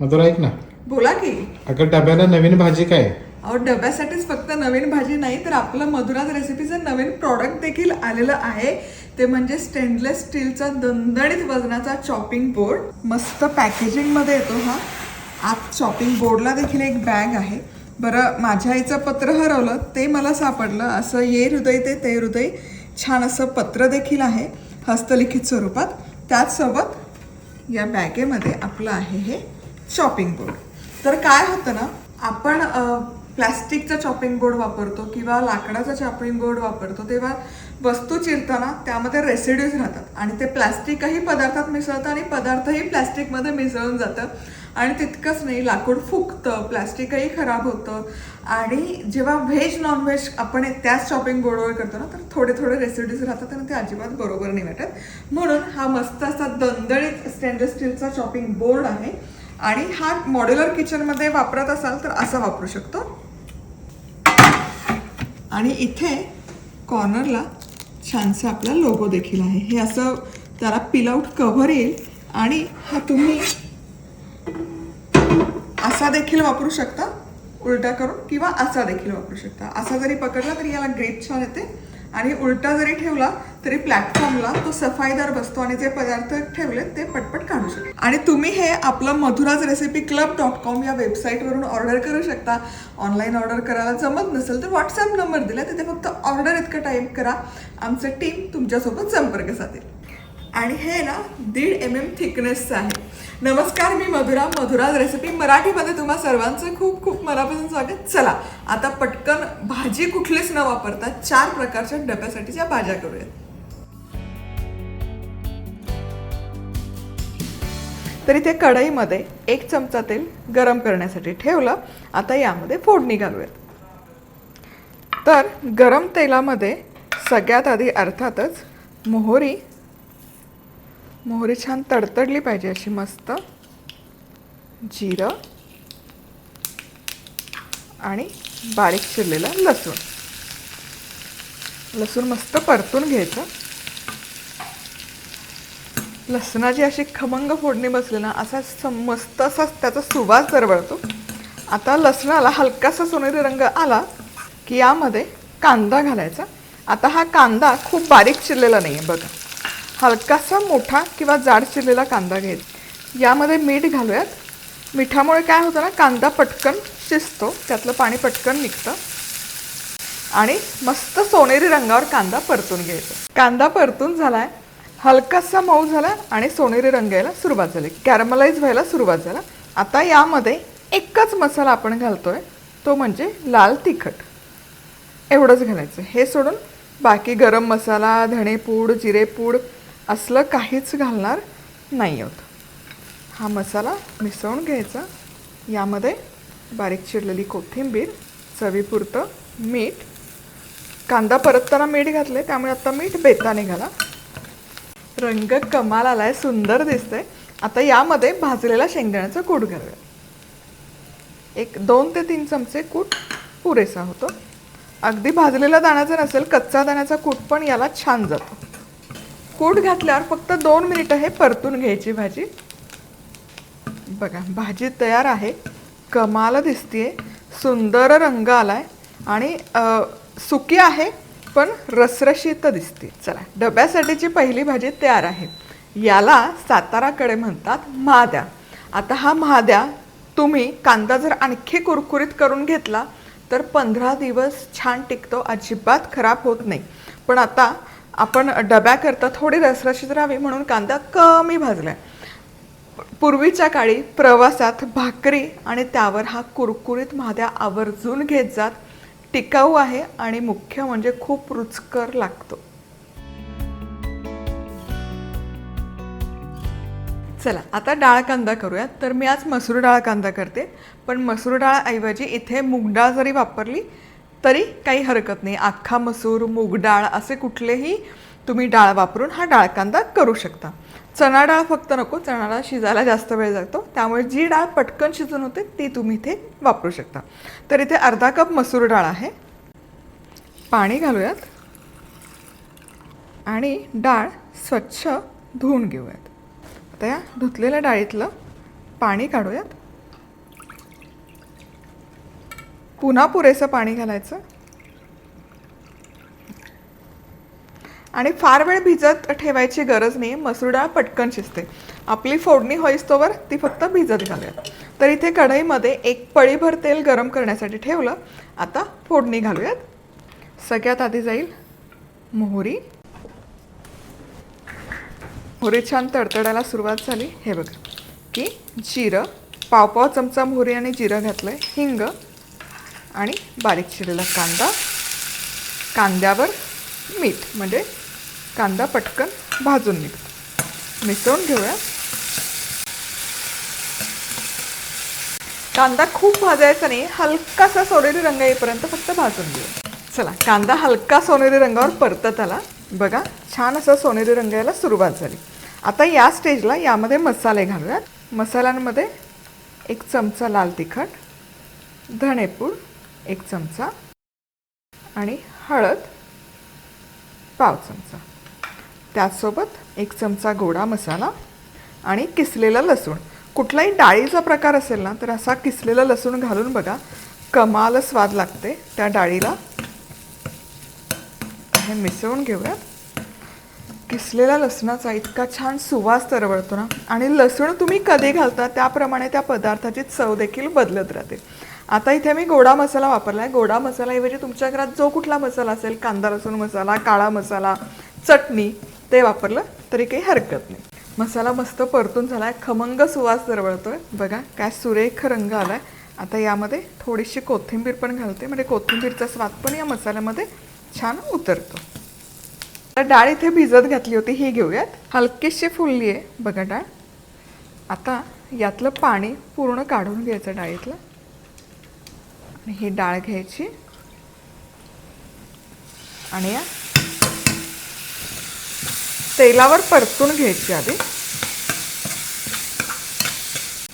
मधुरा ऐक ना. बोला की. अगं डब्याला नवीन भाजी काय? अहो डब्यासाठीच फक्त नवीन भाजी नाही तर आपलं मधुराज रेसिपीचं नवीन प्रॉडक्ट देखील आलेलं आहे. ते म्हणजे स्टेनलेस स्टीलचा दणदणीत वजनाचा चॉपिंग बोर्ड मस्त पॅकेजिंगमध्ये येतो हा. आत चॉपिंग बोर्डला देखील एक बॅग आहे. बरं माझ्या आईचं पत्र हरवलं ते मला सापडलं. असं ये हृदय ते ते हृदय छान असं पत्र देखील आहे हस्तलिखित स्वरूपात. त्याचसोबत या बॅगेमध्ये आपलं आहे हे चॉपिंग बोर्ड तर काय होतं ना आपण प्लॅस्टिकचा चॉपिंग बोर्ड वापरतो किंवा लाकडाचा चॉपिंग बोर्ड वापरतो तेव्हा वस्तू चिरताना त्यामध्ये रेसिड्यूज राहतात आणि ते प्लॅस्टिकही पदार्थात मिसळतं आणि पदार्थही प्लॅस्टिकमध्ये मिसळून जातं. आणि तितकंच नाही लाकूड फुगतं प्लॅस्टिकही खराब होतं. आणि जेव्हा व्हेज नॉनव्हेज आपण त्याच शॉपिंग बोर्डवर करतो ना तर थोडे थोडे रेसिड्यूज राहतात आणि ते अजिबात बरोबर नाही वाटत म्हणून हा मस्त असा दणदणीत स्टेनलेस स्टीलचा चॉपिंग बोर्ड आहे. आणि हा मॉड्युलर किचनमध्ये वापरत असाल तर असा वापरू शकतो. आणि इथे कॉर्नरला छानसा आपला लोगो देखील आहे. हे असं त्याला पिल आउट कव्हर येईल आणि हा तुम्ही असा देखील वापरू शकता उलटा करून किंवा असा देखील वापरू शकता. असा जरी पकडला तरी याला ग्रेप छान येते. आणि उलटा जरी ठेवला तरी प्लॅटफॉर्मला तो सफाईदार बसतो आणि जे पदार्थ ठेवले ते पटपट काढू शकतो. आणि तुम्ही हे आपलं Madhura's recipe club dot com या वेबसाईटवरून ऑर्डर करू शकता. ऑनलाईन ऑर्डर करायला जमत नसेल तर व्हॉट्सअप नंबर दिला तिथे फक्त ऑर्डर इतकं टाईप करा. आमचं टीम तुमच्यासोबत संपर्क साधेल. आणि हे ना दीड एम एम थिकनेसचं आहे. नमस्कार मी मधुरा. मधुराज रेसिपी मराठीमध्ये तुम्हा सर्वांचं खूप खूप मनापासून स्वागत. चला आता पटकन भाजी कुठलीच न वापरता चार प्रकारच्या डब्यासाठीच्या भाज्या करूयात. तर इथे कढईमध्ये एक चमचा तेल गरम करण्यासाठी ठेवलं. आता यामध्ये फोडणी घालूयात. तर गरम तेलामध्ये सगळ्यात आधी अर्थातच मोहरी मोहरी छान तडतडली पाहिजे अशी मस्त. जिरं. आणि बारीक चिरलेलं लसूण. लसूण मस्त परतून घ्यायचं. लसणाची अशी खमंग फोडणी बसली ना असा मस्त असा त्याचा सुवास दरवळतो. आता लसणाला हलकासा सोनेरी रंग आला की यामध्ये कांदा घालायचा. आता हा कांदा खूप बारीक चिरलेला नाही आहे बघा. हलकासा मोठा किंवा जाड चिरलेला कांदा घ्यायचा यामध्ये मीठ घालूयात. मिठामुळे काय होतं ना कांदा पटकन शिजतो त्यातलं पाणी पटकन निघतं. आणि मस्त सोनेरी रंगावर कांदा परतून घ्यायचा. कांदा परतून झालाय हलकासा मऊ झाला आणि सोनेरी रंग यायला सुरुवात झाली. कॅरमलाइज व्हायला सुरुवात झाला. आता यामध्ये एकच मसाला आपण घालतोय तो म्हणजे लाल तिखट. एवढंच घालायचं. हे सोडून बाकी गरम मसाला धणेपूड जिरेपूड असलं काहीच घालणार नाही आहोत हा मसाला मिसळून घ्यायचा. यामध्ये बारीक चिरलेली कोथिंबीर चवीपुरतं मीठ कांदा परतताना मीठ घातले त्यामुळे आता मीठ बेताने घाला रंग कमाल आलाय सुंदर दिसतंय. आता यामध्ये भाजलेला शेंगदाण्याचा कूट घालूया. एक दोन ते तीन चमचे कूट पुरेसा होतो. अगदी भाजलेला दाण्याचा नसेल कच्चा दाण्याचा कूट पण याला छान जातो. कूट घातल्यावर फक्त दोन मिनिटं हे परतून घ्यायची भाजी. बघा भाजी तयार आहे. कमाल दिसतीये. सुंदर रंग आलाय. आणि सुकी आहे पण रसरशीत दिसते चला डब्यासाठीची पहिली भाजी तयार आहे याला साताराकडे म्हणतात महाद्या. आता हा महाद्या तुम्ही कांदा जर आणखी कुरकुरीत करून घेतला तर पंधरा दिवस छान टिकतो अजिबात खराब होत नाही. पण आता आपण डब्याकरता थोडी रसरशीत राहावी म्हणून कांदा कमी भाजला आहे पूर्वीच्या काळी प्रवासात भाकरी आणि त्यावर हा कुरकुरीत महाद्या आवर्जून घेत जात टिकाऊ आहे आणि मुख्य म्हणजे खूप रुचकर लागतो. चला आता डाळ कांदा करूयात. तर मी आज मसूर डाळ कांदा करते. पण मसूर डाळ ऐवजी इथे मूग डाळ जरी वापरली तरी काही हरकत नाही. अख्खा मसूर मूग डाळ असे कुठलेही तुम्ही डाळ वापरून हा डाळ कांदा करू शकता. चणा डाळ फक्त नको चणा डाळ शिजायला जास्त वेळ जातो. त्यामुळे जी डाळ पटकन शिजून होते ती तुम्ही इथे वापरू शकता. तर इथे अर्धा कप मसूर डाळ आहे. पाणी घालूयात. आणि डाळ स्वच्छ धुवून घेऊयात. आता या धुतलेल्या डाळीतलं पाणी काढूयात. पुन्हा पुरेसं पाणी घालायचं. आणि फार वेळ भिजत ठेवायची गरज नाही मसूर डाळ पटकन शिजते. आपली फोडणी होईस्तोवर ती फक्त भिजत घालूयात. तर इथे कढईमध्ये एक पळीभर तेल गरम करण्यासाठी ठेवलं. आता फोडणी घालूयात. सगळ्यात आधी जाईल मोहरी. मोहरी छान तडतडायला सुरुवात झाली. हे बघा की जिरं पाव पाव चमचा मोहरी आणि जिरं घातलं आहे हिंग आणि बारीक चिरलेला कांदा. कांद्यावर मीठ म्हणजे कांदा पटकन भाजून निघतो. मिसळून घेऊया. कांदा खूप भाजायचा नाही हलकासा सोनेरी रंग येईपर्यंत फक्त भाजून घेऊ चला कांदा हलका सोनेरी रंगावर परतत आला. बघा छान असा सोनेरी रंग यायला सुरुवात झाली. आता या स्टेजला यामध्ये मसाले घालूयात. मसाल्यांमध्ये एक चमचा लाल तिखट धणेपूड एक चमचा आणि हळद पाव चमचा. त्याचसोबत एक चमचा गोडा मसाला आणि किसलेलं लसूण. कुठलाही डाळीचा प्रकार असेल ना तर असा किसलेलं लसूण घालून बघा कमाल स्वाद लागते त्या डाळीला. हे मिसळून घेऊयात. किसलेल्या लसणाचा इतका छान सुवास तरवळतो ना आणि लसूण तुम्ही कधी घालता त्याप्रमाणे त्या पदार्थाची चव देखील बदलत राहते. आता इथे मी गोडा मसाला वापरला आहे गोडा मसालाऐवजी तुमच्या घरात जो कुठला मसाला असेल कांदा लसूण मसाला काळा मसाला चटणी ते वापरलं तरी काही हरकत नाही. मसाला मस्त परतून झाला आहे खमंग सुवास दरवळतोय. बघा काय सुरेख रंग आला आहे आता यामध्ये थोडीशी कोथिंबीर पण घालते. म्हणजे कोथिंबीरचा स्वाद पण या मसाल्यामध्ये छान उतरतो. तर डाळ इथे भिजत घातली होती. ही घेऊयात. हलकीशी फुलली आहे बघा डाळ. आता यातलं पाणी पूर्ण काढून घ्यायचं डाळीतलं. ही डाळ घ्यायची. आणि या तेलावर परतून घ्यायची आधी.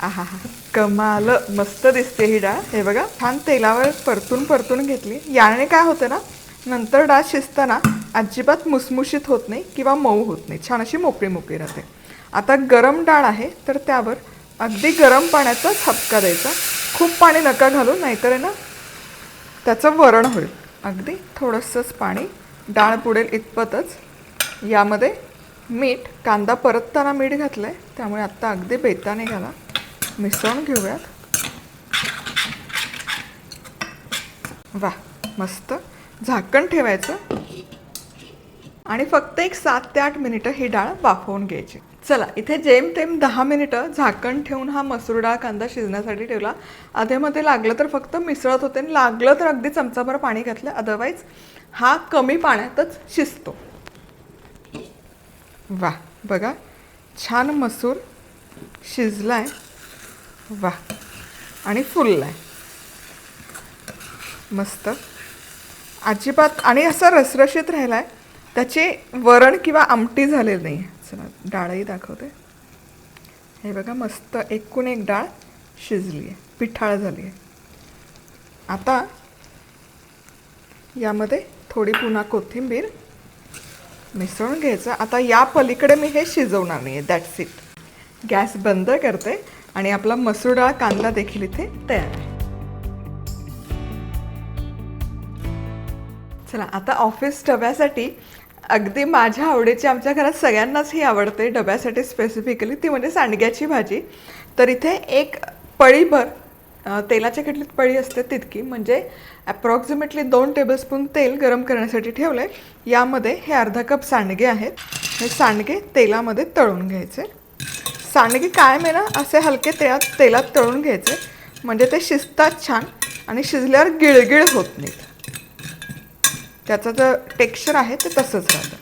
आहा हा कमाल मस्त दिसते ही डाळ. हे बघा छान तेलावर परतून परतून घेतली. याने काय होतं ना नंतर डाळ शिजताना अजिबात मुसमुशीत होत नाही किंवा मऊ होत नाही. छान अशी मोकळी मोकळी राहते. आता गरम डाळ आहे तर त्यावर अगदी गरम पाण्याचाच हपका द्यायचा. खूप पाणी नका घालू नाहीतर आहे ना त्याचं वरण होईल. अगदी थोडंसंच पाणी डाळ पुडेल इतपतच. यामध्ये मीठ कांदा परतताना मीठ घातलं आहे त्यामुळे आत्ता अगदी बेताने घाला मिसळून घेऊयात. वा मस्त झाकण ठेवायचं. आणि फक्त एक सात ते आठ मिनिटं ही डाळ वाफवून घ्यायची. चला इथे जेमतेम दहा मिनिटं झाकण ठेवून हा मसूर डाळ कांदा शिजण्यासाठी ठेवला. अध्यामध्ये लागलं तर फक्त मिसळत होते आणि लागलं तर अगदी चमचाभर पाणी घातलं. अदरवाईज हा कमी पाण्यातच शिजतो. वा बघा छान मसूर शिजलाय. वा आणि फुललाय. मस्त. अजिबात आणि असा रसरशीत राहिला आहे त्याचे वरण किंवा आमटी झालेली नाही चला डाळही दाखवते. हे बघा मस्त एकूण एक डाळ शिजली आहे. पिठाळ झाली आहे. आता यामध्ये थोडी पुन्हा कोथिंबीर मिसळून घ्यायचं. आता या पलीकडे मी हे शिजवणार नाही आहे दॅट्स इट गॅस बंद करते आणि आपला मसूर डाळ कांदा देखील इथे तयार आहे. चला आता ऑफिस डब्यासाठी अगदी माझ्या आवडीची आमच्या घरात सगळ्यांनाच ही आवडते डब्यासाठी स्पेसिफिकली ती म्हणजे सांडग्याची भाजी. तर इथे एक पळीभर तेलाच्या किटलीत पळी असते तितकी. म्हणजे ॲप्रॉक्सिमेटली दोन टेबलस्पून तेल गरम करण्यासाठी ठेवलं आहे यामध्ये हे अर्धा कप सांडगे आहेत. हे सांडगे तेलामध्ये तळून घ्यायचे. सांडगे कायम आहे ना असे हलके तेलात तेलात तळून घ्यायचे. म्हणजे ते शिजतात छान आणि शिजल्यावर गिळगिळ होत नाहीत. त्याचं जे टेक्स्चर आहे ते तसंच राहतं.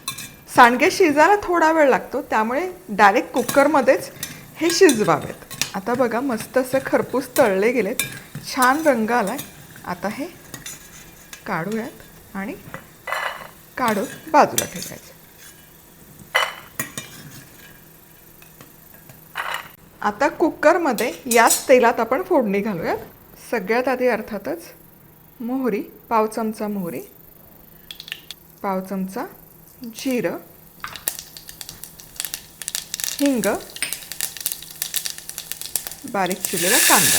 सांडगे शिजायला थोडा वेळ लागतो त्यामुळे डायरेक्ट कुकरमध्येच हे शिजवावेत. आता बघा मस्त असं खरपूस तळले गेलेत. छान रंग आला आहे आता हे काढूयात आणि काढून बाजूला ठेवायचं. आता कुकरमध्ये याच तेलात आपण फोडणी घालूयात. सगळ्यात आधी अर्थातच मोहरी पाव चमचा मोहरी. पाव चमचा जिरं हिंग बारीक चिरलेला कांदा.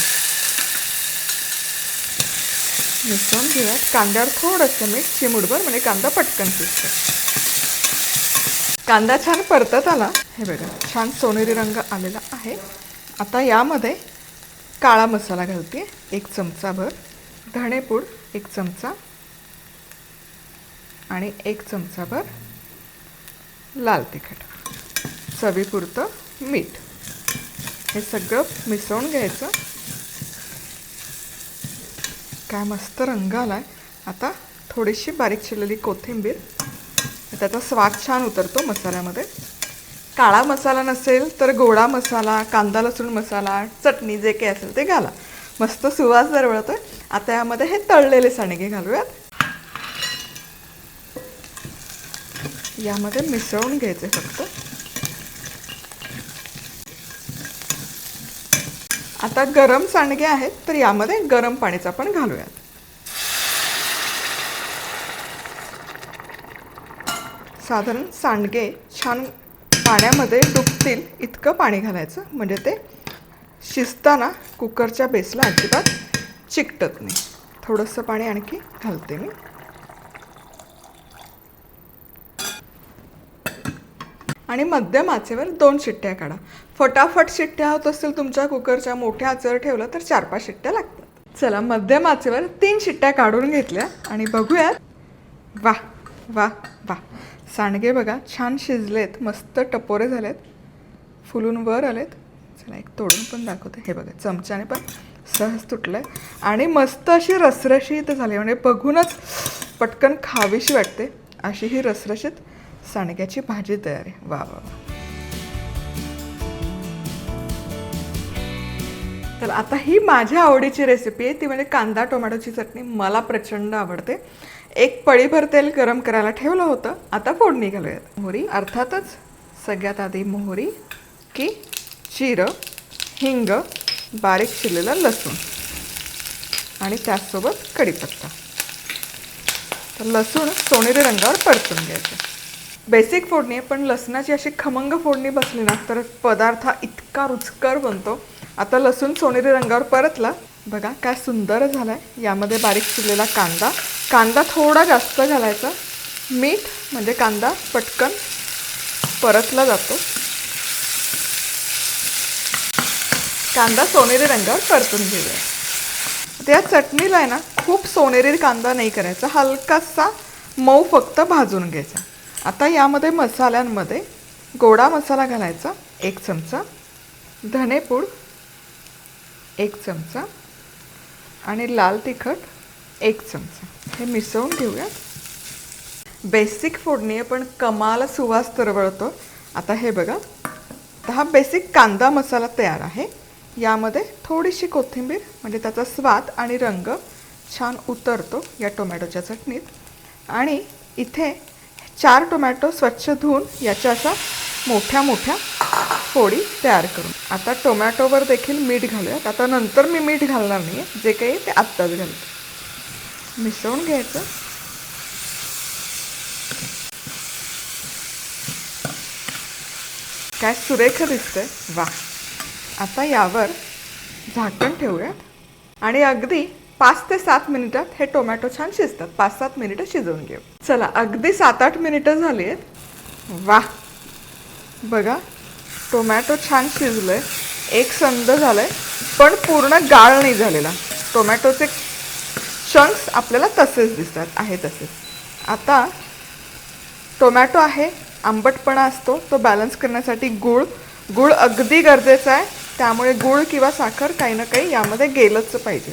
मिसळून घेऊयात कांद्यावर थोडंसं मीठ चिमुडभर म्हणजे कांदा पटकन शिजतो. कांदा छान परतत आला. हे बघा छान सोनेरी रंग आलेला आहे. आता यामध्ये काळा मसाला घालते. एक चमचाभर. धणेपूड एक चमचा. आणि एक चमचाभर लाल तिखट चवीपुरतं मीठ. हे सगळं मिसळून घ्यायचं. काय मस्त रंग आलाय. आता थोडीशी बारीक चिरलेली कोथिंबीर. त्याचा स्वाद छान उतरतो मसाल्यामध्ये. काळा मसाला नसेल तर गोडा मसाला कांदा लसूण मसाला चटणी जे काही असेल ते घाला. मस्त सुवास दरवळतो आहे आता यामध्ये हे तळलेले सांडगे घालूयात. यामध्ये मिसळून घ्यायचे फक्त आता गरम सांडगे आहेत तर यामध्ये गरम पाण्याचा पण घालूयात साधारण सांडगे छान पाण्यामध्ये डुबतील इतकं पाणी घालायचं म्हणजे ते शिजताना कुकरच्या बेसला अजिबात चिकटत नाही थोडंसं पाणी आणखी घालते मी आणि मध्यम आचेवर दोन शिट्ट्या काढा. फटाफट शिट्ट्या होत असतील तुमच्या कुकरच्या मोठ्या आचेवर ठेवलं तर चार पाच शिट्ट्या लागतात. चला मध्यम आचेवर तीन शिट्ट्या काढून घेतल्या आणि बघूयात. वा वा वा सांडगे बघा छान शिजलेत मस्त टपोरे झालेत. फुलून वर आलेत. चला एक तोडून पण दाखवते. हे बघा चमच्याने पण सहज तुटलंय. आणि मस्त अशी रसरशीत झाली. म्हणजे बघूनच पटकन खावीशी वाटते. अशी ही रसरशीत सांडग्याची भाजी तयार. आहे वा वा. तर आता ही माझ्या आवडीची रेसिपी आहे. ती म्हणजे कांदा टोमॅटोची चटणी मला प्रचंड आवडते. एक पळीभर तेल गरम करायला ठेवलं होतं. आता फोडणी घालूयात. मोहरी अर्थातच सगळ्यात आधी मोहरी की जिरं हिंग बारीक शिरलेलं लसूण आणि त्याचसोबत कढीपत्ता. तर लसूण सोनेरी रंगावर परतून घ्यायचं. बेसिक फोडणी आहे पण लसणाची अशी खमंग फोडणी बसली ना तर पदार्थ इतका रुचकर बनतो. आता लसूण सोनेरी रंगावर परतला. बघा काय सुंदर झालाय. यामध्ये बारीक चिरलेला कांदा. कांदा थोडा जास्त घालायचा. मीठ म्हणजे कांदा पटकन परतला जातो. कांदा सोनेरी रंगावर परतून घेऊया. त्या चटणीला आहे ना खूप सोनेरी कांदा नाही करायचा. हलकासा मऊ फक्त भाजून घ्यायचा. आता यामध्ये मसाल्यांमध्ये गोडा मसाला घालायचा एक चमचा. धनेपूड एक चमचा. आणि लाल तिखट एक चमचा. हे मिसळून घेऊया बेसिक फोडणी आहे पण कमाल सुवास तरवळतो. आता हे बघा. तर हा बेसिक कांदा मसाला तयार आहे. यामध्ये थोडीशी कोथिंबीर म्हणजे त्याचा स्वाद आणि रंग छान उतरतो या टोमॅटोच्या चटणीत. आणि इथे चार टोमॅटो स्वच्छ धुवून याच्या अशा मोठ्या मोठ्या फोडी तयार करून. आता टोमॅटोवर देखील मीठ घालूयात. आता नंतर मी मीठ घालणार नाही आहे जे काही ते आत्ताच घालते. मिसळून घ्यायचं. काय सुरेख दिसतंय? वा आता यावर झाकण ठेवूयात. आणि अगदी पाच ते सात मिनिटात हे टोमॅटो छान शिजतात. पाच सात मिनिटं शिजवून घेऊ. चला अगदी सात आठ मिनिटं झाली आहेत वा. बघा टोमॅटो छान शिजलं आहे एक संद आहे पण पूर्ण गाळ नाही झालेला. टोमॅटोचे चंक्स आपल्याला तसेच दिसतात आहे तसेच आता टोमॅटो आहे आंबटपणा असतो तो बॅलन्स करण्यासाठी गूळ गूळ अगदी गरजेचा आहे. त्यामुळे गूळ किंवा साखर काही ना काही यामध्ये गेलंच पाहिजे.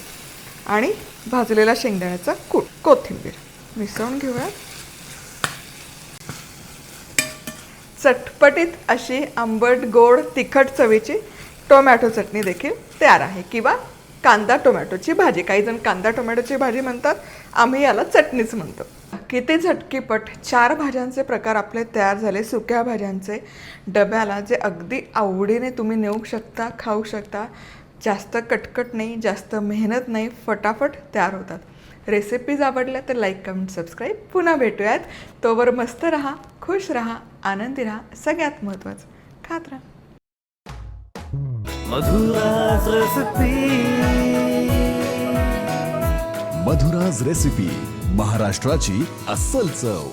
आणि भाजलेला शेंगदाण्याचा कूट कोथिंबीर. मिसळून घेऊया चटपटीत अशी आंबट गोड तिखट चवीची टोमॅटो चटणी देखील तयार आहे. किंवा कांदा टोमॅटोची भाजी. काही जण कांदा टोमॅटोची भाजी म्हणतात. आम्ही याला चटणीच म्हणतो. किती झटकीपट चार भाज्यांचे प्रकार आपले तयार झाले. सुक्या भाज्यांचे डब्याला जे अगदी आवडीने तुम्ही नेऊ शकता खाऊ शकता जास्त कटकट नाही जास्त मेहनत नाही फटाफट तयार होतात. रेसिपीज आवडल्या तर लाईक कमेंट सबस्क्राईब पुन्हा भेटूयात. तोवर मस्त राहा खुश राहा आनंदी राहा सगळ्यात महत्त्वाचं खात राहा. मधुरा रसती मधुराज रेसिपी महाराष्ट्राची अस्सल चव.